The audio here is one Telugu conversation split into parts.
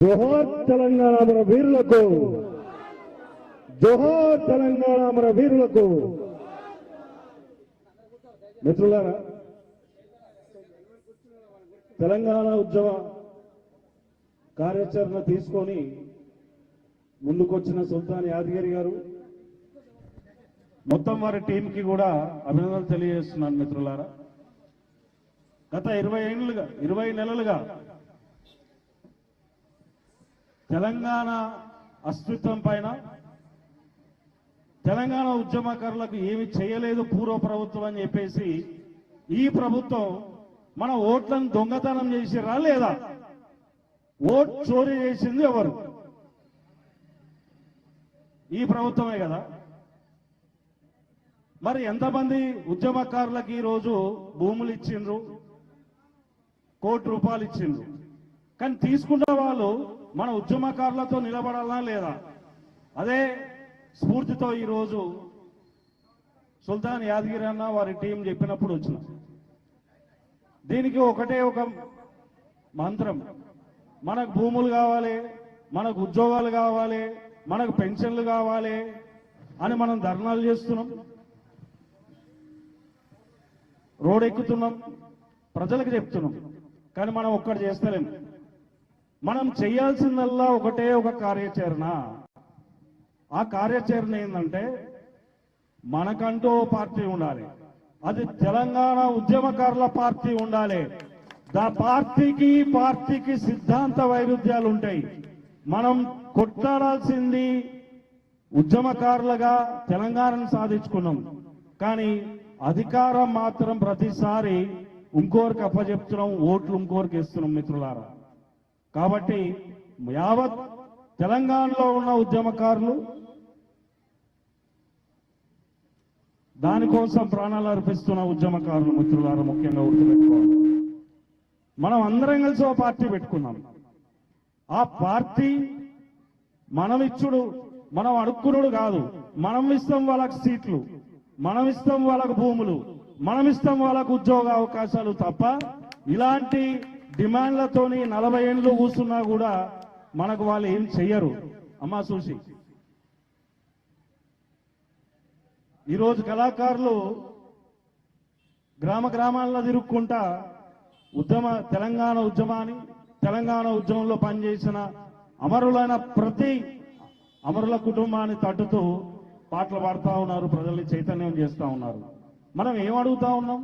జోహార్ తెలంగాణ మన వీరులకు జోహార్ తెలంగాణ మన వీరులకు. మిత్రులారా తెలంగాణ ఉద్యమ కార్యాచరణ తీసుకొని ముందుకొచ్చిన సుల్తాన్ యాదగిరి గారు మొత్తం వారి టీంకి కూడా అభినందనలు తెలియజేస్తున్నాను మిత్రులారా. గత ఇరవై ఏళ్ళుగా ఇరవై నెలలుగా తెలంగాణ అస్తిత్వం పైన తెలంగాణ ఉద్యమకారులకు ఏమి చేయలేదు పూర్వ ప్రభుత్వం అని చెప్పేసి ఈ ప్రభుత్వం మన ఓట్లను దొంగతనం చేసిరా లేదా? ఓట్ చోరీ చేసింది ఎవరు? ఈ ప్రభుత్వమే కదా. మరి ఎంతమంది ఉద్యమకారులకు ఈరోజు భూములు ఇచ్చిండ్రు? కోటి రూపాయలు ఇచ్చిండ్రు. కానీ తీసుకున్న వాళ్ళు మన ఉద్యమకారులతో నిలబడాలా లేదా? అదే స్ఫూర్తితో ఈరోజు సుల్తాన్ యాదగిరి అన్న వారి టీం చెప్పినప్పుడు వచ్చిన. దీనికి ఒకటే ఒక మంత్రం. మనకు భూములు కావాలి మనకు ఉద్యోగాలు కావాలి మనకు పెన్షన్లు కావాలి అని మనం ధర్నాలు చేస్తున్నాం. రోడ్ ఎక్కుతున్నాం. ప్రజలకు చెప్తున్నాం. కానీ మనం ఒక్కటి చేస్తలేము మనం చేయాల్సిందల్లా ఒకటే ఒక కార్యాచరణ. ఆ కార్యాచరణ ఏంటంటే మనకంటూ పార్టీ ఉండాలి. అది తెలంగాణ ఉద్యమకారుల పార్టీ ఉండాలి. దా పార్టీకి పార్టీకి సిద్ధాంత వైరుధ్యాలు ఉంటాయి. మనం కొట్లాడాల్సింది ఉద్యమకారులుగా తెలంగాణను సాధించుకున్నాం. కానీ అధికారం మాత్రం ప్రతిసారి ఇంకోరికి అప్పచెప్తున్నాం ఓట్లు ఇంకోరికి ఇస్తున్నాం మిత్రులారా. కాబట్టి యావత్ తెలంగాణలో ఉన్న ఉద్యమకారులు దానికోసం ప్రాణాలు అర్పిస్తున్న ఉద్యమకారులు మిత్రులారా ముఖ్యంగా గుర్తుపెట్టుకోవాలి మనం అందరం కలిసి ఓ పార్టీ పెట్టుకున్నాం. ఆ పార్టీ మనం ఇచ్చుడు మనం అడుక్కునుడు కాదు. మనం ఇస్తాం వాళ్ళకు సీట్లు మనం ఇస్తాం వాళ్ళకు భూములు మనం ఇస్తాం వాళ్ళకు ఉద్యోగ అవకాశాలు తప్ప ఇలాంటి డిమాండ్లతోని నలభై ఏళ్ళు కూర్చున్నా కూడా మనకు వాళ్ళు ఏం చెయ్యరు. అమ్మా చూసి. ఈరోజు కళాకారులు గ్రామ గ్రామాల్లో తిరుక్కుంటా ఉద్యమ తెలంగాణ ఉద్యమాన్ని తెలంగాణ ఉద్యమంలో పనిచేసిన అమరులైన ప్రతి అమరుల కుటుంబాన్ని తట్టుతూ పాటలు పాడుతూ ఉన్నారు ప్రజల్ని చైతన్యం చేస్తూ ఉన్నారు. మనం ఏం అడుగుతా ఉన్నాం?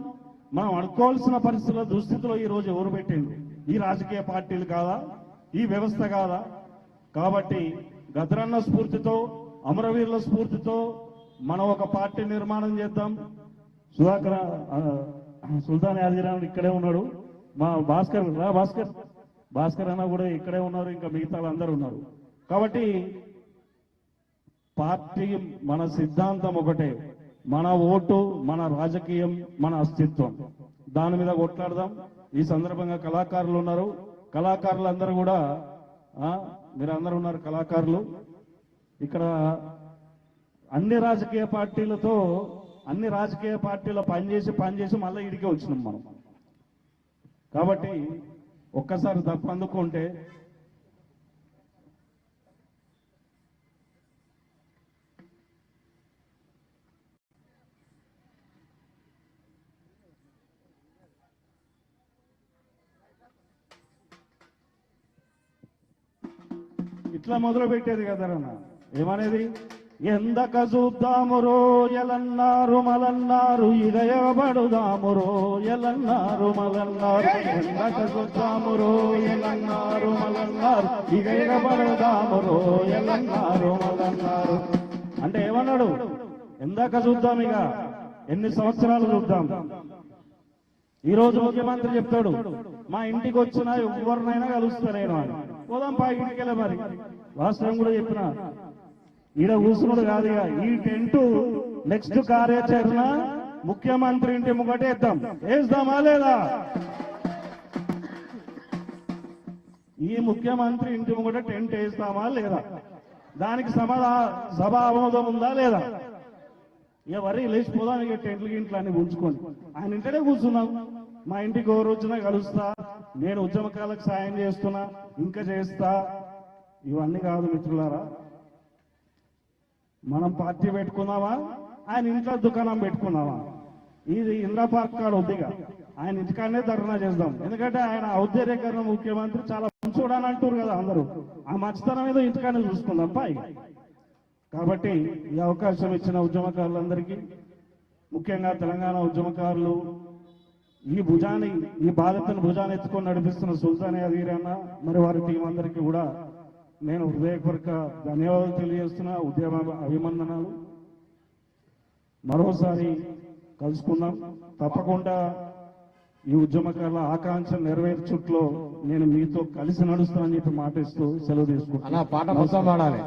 మనం అనుకోవాల్సిన పరిస్థితుల దుస్థితిలో ఈ రోజు ఎవరు పెట్టింది ఈ రాజకీయ పార్టీలు కాదా? ఈ వ్యవస్థ కాదా? కాబట్టి గద్రన్న స్ఫూర్తితో అమరవీరుల స్ఫూర్తితో మనం ఒక పార్టీ నిర్మాణం చేద్దాం. సుధాకర్ సుల్తాన్ యాదగిరామ్ ఇక్కడే ఉన్నాడు. మా భాస్కర్ రా భాస్కర్. భాస్కర్ అన్న కూడా ఇక్కడే ఉన్నారు ఇంకా మిగతా అందరూ ఉన్నారు. కాబట్టి పార్టీ మన సిద్ధాంతం ఒకటే. మన ఓటు మన రాజకీయం మన అస్తిత్వం. దాని మీద కొట్లాడదాం. ఈ సందర్భంగా కళాకారులు ఉన్నారు. కళాకారులందరూ కూడా మీరు మీరందరూ ఉన్నారు కళాకారులు. ఇక్కడ అన్ని రాజకీయ పార్టీలతో అన్ని రాజకీయ పార్టీల పనిచేసి పనిచేసి మళ్ళీ ఇడికే వచ్చినాం మనం. కాబట్టి ఒక్కసారి తప్పు ఇట్లా మొదలు పెట్టేది కదరన్న ఏమనేది? ఎందక చూద్దాము రోజలన్నారు మలన్నారు ఇదయబడుదాము రోజలన్నారు మలన్నారు. ఎందక చూద్దాము రోజలన్నారు మలన్నారు ఇదయబడుదాము రోజలన్నారు మలన్నారు. అంటే ఏమన్నాడు? ఎందాక చూద్దాం ఇక ఎన్ని సంవత్సరాలు చూద్దాం? ఈ రోజు ముఖ్యమంత్రి చెప్తాడు మా ఇంటికి వచ్చిన ఎవరినైనా కలుస్తా నేను అని. పోదాం పాకిటికి వెళ్ళే మరి. వాస్తవం కూడా చెప్పిన. ఈడ కూసుకుడు కాదు ఇక. ఈ టెంట్ నెక్స్ట్ కార్యాచరణ ముఖ్యమంత్రి ఇంటి ముగటేద్దాం వేద్దామా లేదా? ఈ ముఖ్యమంత్రి ఇంటి ముంగట టెంట్ వేస్తామా లేదా? దానికి సమాధా సభ ఆమోదం ఉందా లేదా? ఇక వరి లేచిపోదాం ఇక టెంట్లు గింట్లు అన్ని ఉంచుకొని ఆయన ఇంటనే కూర్చున్నాం. మా ఇంటికి ఎవరు వచ్చినా కలుస్తా. నేను ఉద్యమకాలకు సాయం చేస్తున్నా ఇంకా చేస్తా. ఇవన్నీ కాదు మిత్రులారా. మనం పార్టీ పెట్టుకుందామా ఆయన ఇంట్లో దుకాణం పెట్టుకున్నావా ఇది ఇంద్రా పార్క్ కాడ వద్దిగా ఆయన ఇంటికాడనే ధర్నా చేద్దాం. ఎందుకంటే ఆయన ఔద్యోగీకరణ ముఖ్యమంత్రి చాలా మంచోడని అంటారు కదా అందరూ. ఆ మంచితనం ఏదో ఇంటికాడనే చూసుకుందాం పై కాబట్టి ఈ అవకాశం ఇచ్చిన ఉద్యమకారులందరికీ ముఖ్యంగా తెలంగాణ ఉద్యమకారులు ఈ భుజాన్ని ఈ బాధ్యతను భుజాన్ని ఎత్తుకొని నడిపిస్తున్న సుల్తాన్ అదీరన్న మరి వారి టీం అందరికీ కూడా నేను హృదయపూర్వక ధన్యవాదాలు తెలియజేస్తున్నా ఉద్యమ అభిమందనాలు మరోసారి కలుసుకుందాం. తప్పకుండా ఈ ఉద్యమకారుల ఆకాంక్ష నెరవేర్చుట్లో నేను మీతో కలిసి నడుస్తానని చెప్పి మాట ఇస్తూ సెలవు తీసుకుంటాను పాట మొత్తం పాడాలి.